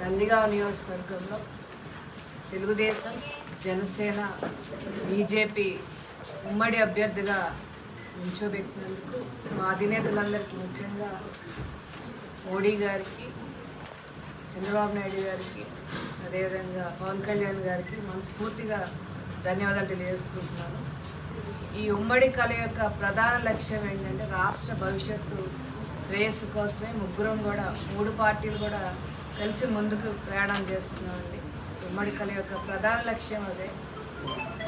నందిగావ్ నియోజకవర్గంలో తెలుగుదేశం జనసేన బీజేపీ ఉమ్మడి అభ్యర్థిగా ఉంచోబెట్టినందుకు మా అధినేతలందరికీ ముఖ్యంగా మోడీ గారికి చంద్రబాబు నాయుడు గారికి అదేవిధంగా పవన్ కళ్యాణ్ గారికి మనస్ఫూర్తిగా ధన్యవాదాలు తెలియజేసుకుంటున్నాను. ఈ ఉమ్మడి కళ యొక్క ప్రధాన లక్ష్యం ఏంటంటే రాష్ట్ర భవిష్యత్తు శ్రేయస్సు కోసమే ముగ్గురం కూడా మూడు పార్టీలు కూడా కలిసి ముందుకు ప్రయాణం చేస్తున్నామండి. ఉమ్మడి కళ యొక్క ప్రధాన లక్ష్యం అదే.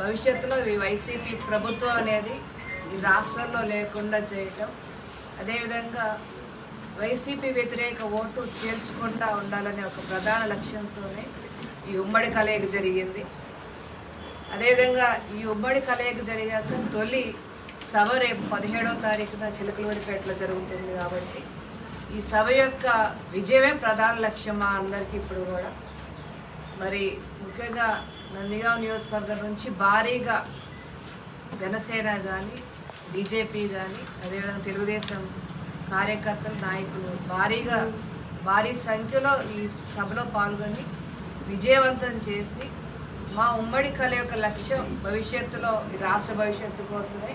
భవిష్యత్తులో ఈ వైసీపీ ప్రభుత్వం అనేది ఈ రాష్ట్రంలో లేకుండా చేయటం. అదేవిధంగా వైసీపీ వ్యతిరేక ఓటు చేల్చుకుంటా ఉండాలనే ఒక ప్రధాన లక్ష్యంతోనే ఈ ఉమ్మడి కలయిక జరిగింది. అదేవిధంగా ఈ ఉమ్మడి కలయిక జరిగాక తొలి సభ రేపు పదిహేడవ తారీఖున చిలకలూరిపేటలో జరుగుతుంది కాబట్టి ఈ సభ యొక్క విజయమే ప్రధాన లక్ష్యం మా అందరికీ ఇప్పుడు కూడా. మరి ముఖ్యంగా నందిగాం నియోజకవర్గం నుంచి భారీగా జనసేన కానీ బీజేపీ కానీ అదేవిధంగా తెలుగుదేశం కార్యకర్తలు నాయకులు భారీగా భారీ సంఖ్యలో ఈ సభలో పాల్గొని విజయవంతం చేసి మా ఉమ్మడి కళ యొక్క లక్ష్యం భవిష్యత్తులో ఈ రాష్ట్ర భవిష్యత్తు కోసమే.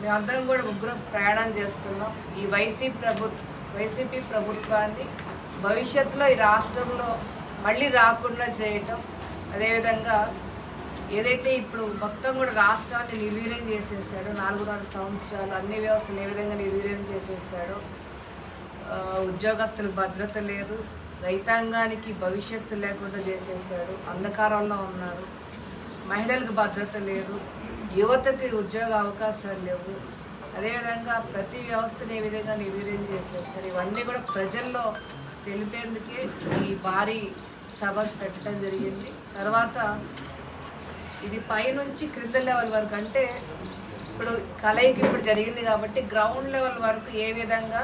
మేమందరం కూడా ముగ్గురం ప్రయాణం చేస్తున్నాం. ఈ వైసీపీ ప్రభు వైసీపీ ప్రభుత్వాన్ని భవిష్యత్తులో ఈ రాష్ట్రంలో మళ్ళీ రాకుండా చేయటం అదేవిధంగా ఏదైతే ఇప్పుడు మొత్తం కూడా రాష్ట్రాన్ని నిర్వీర్యం చేసేసాడో నాలుగున్నర సంవత్సరాలు అన్ని వ్యవస్థలు ఏ విధంగా నిర్వీర్యం చేసేసాడో ఉద్యోగస్తులు ఉద్యోగస్తులకు భద్రత లేదు రైతాంగానికి భవిష్యత్తు లేకుండా చేసేసాడు అంధకారంలో ఉన్నారు. మహిళలకు భద్రత లేదు. యువతకి ఉద్యోగ అవకాశాలు లేవు. అదేవిధంగా ప్రతి వ్యవస్థను ఏ విధంగా నిర్వీర్యం చేసేస్తారు? ఇవన్నీ కూడా ప్రజల్లో తెలిపేందుకే ఈ భారీ సభ పెట్టడం జరిగింది. తర్వాత ఇది పైనుంచి క్రింద లెవెల్ వరకు అంటే ఇప్పుడు కలయికి ఇప్పుడు జరిగింది కాబట్టి గ్రౌండ్ లెవెల్ వరకు ఏ విధంగా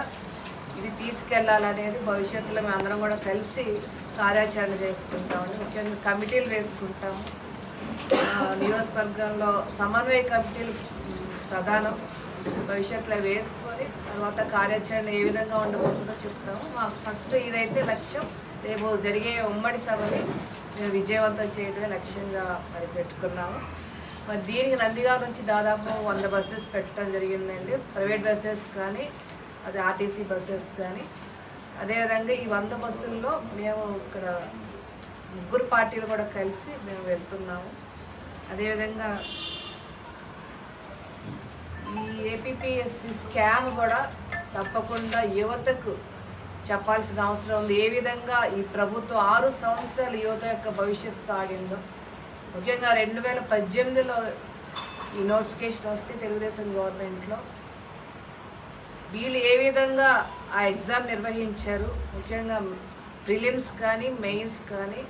ఇది తీసుకెళ్ళాలనేది భవిష్యత్తులో మేము అందరం కూడా కలిసి కార్యాచరణ చేసుకుంటామని ముఖ్యంగా కమిటీలు వేసుకుంటాము. నియోజకవర్గంలో సమన్వయ కమిటీలు ప్రధానం. భవిష్యత్తులో వేసుకొని తర్వాత కార్యాచరణ ఏ విధంగా ఉండబోతుందో చెప్తాము. మాకు ఫస్ట్ ఇదైతే లక్ష్యం రేపు జరిగే ఉమ్మడి సభని మేము విజయవంతం చేయడమే లక్ష్యంగా మరి పెట్టుకున్నాము. మరి దీనికి నందిగా నుంచి దాదాపు వంద బస్సెస్ పెట్టడం జరిగిందండి. ప్రైవేట్ బస్సెస్ కానీ అది ఆర్టీసీ బస్సెస్ కానీ. అదేవిధంగా ఈ వంద బస్సుల్లో మేము ఇక్కడ ముగ్గురు పార్టీలు కూడా కలిసి మేము వెళ్తున్నాము. అదేవిధంగా ఈ ఏపీపీఎస్సీ స్కామ్ కూడా తప్పకుండా యువతకు చెప్పాల్సిన అవసరం ఉంది. ఏ విధంగా ఈ ప్రభుత్వం ఆరు సంవత్సరాలు యువత యొక్క భవిష్యత్తు ఆడిందో ముఖ్యంగా రెండు వేల పద్దెనిమిదిలో ఈ నోటిఫికేషన్ వస్తే తెలుగుదేశం గవర్నమెంట్లో వీళ్ళు ఏ విధంగా ఆ ఎగ్జామ్ నిర్వహించారు ముఖ్యంగా ప్రిలిమ్స్ కానీ మెయిన్స్ కానీ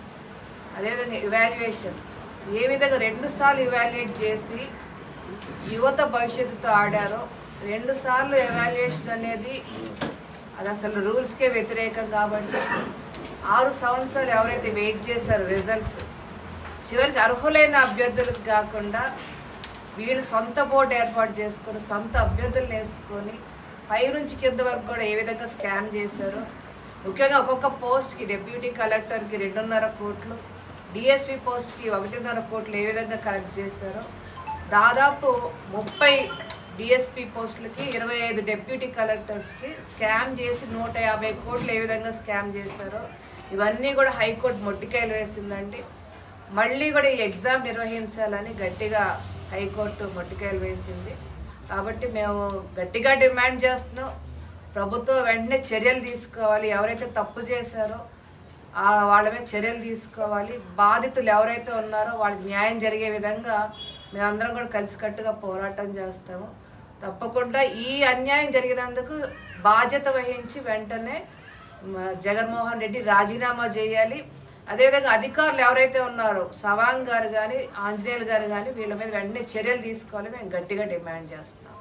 అదేవిధంగా ఇవాల్యుయేషన్ ఏ విధంగా రెండుసార్లు ఇవాల్యుయేట్ చేసి యువత భవిష్యత్తుతో ఆడారో రెండు సార్లు ఎవాల్యుయేషన్ అనేది అది అసలు రూల్స్కే వ్యతిరేకం కాబట్టి ఆరు సంవత్సరాలు ఎవరైతే వెయిట్ చేశారో రిజల్ట్స్ చివరికి అర్హులైన అభ్యర్థులకు కాకుండా వీళ్ళు సొంత బోర్డు ఏర్పాటు చేసుకొని సొంత అభ్యర్థులను వేసుకొని పై నుంచి కింద వరకు కూడా ఏ విధంగా స్కామ్ చేశారు. ముఖ్యంగా ఒక్కొక్క పోస్ట్కి డెప్యూటీ కలెక్టర్కి రెండున్నర కోట్లు డిఎస్పి పోస్ట్కి ఒకటిన్నర కోట్లు ఏ విధంగా కలెక్ట్ చేశారో. దాదాపు ముప్పై డిఎస్పి పోస్టులకి ఇరవై ఐదు డెప్యూటీ కలెక్టర్స్కి స్కామ్ చేసి నూట యాభై కోట్లు ఏ విధంగా స్కామ్ చేశారో. ఇవన్నీ కూడా హైకోర్టు మొట్టికాయలు వేసిందండి. మళ్ళీ కూడా ఈ ఎగ్జామ్ నిర్వహించాలని గట్టిగా హైకోర్టు మొట్టికాయలు వేసింది. కాబట్టి మేము గట్టిగా డిమాండ్ చేస్తున్నాం. ప్రభుత్వం వెంటనే చర్యలు తీసుకోవాలి. ఎవరైతే తప్పు చేశారో వాళ్ళ మీద చర్యలు తీసుకోవాలి. బాధితులు ఎవరైతే ఉన్నారో వాళ్ళకి న్యాయం జరిగే విధంగా మేమందరం కూడా కలిసికట్టుగా పోరాటం చేస్తాము. తప్పకుండా ఈ అన్యాయం జరిగినందుకు బాధ్యత వహించి వెంటనే జగన్మోహన్ రెడ్డి రాజీనామా చేయాలి. అదేవిధంగా అధికారులు ఎవరైతే ఉన్నారో సవాంగ్ గారు కానీ ఆంజనేయులు గారు కానీ వీళ్ళ మీద వెంటనే చర్యలు తీసుకోవాలని మేము గట్టిగా డిమాండ్ చేస్తున్నాం.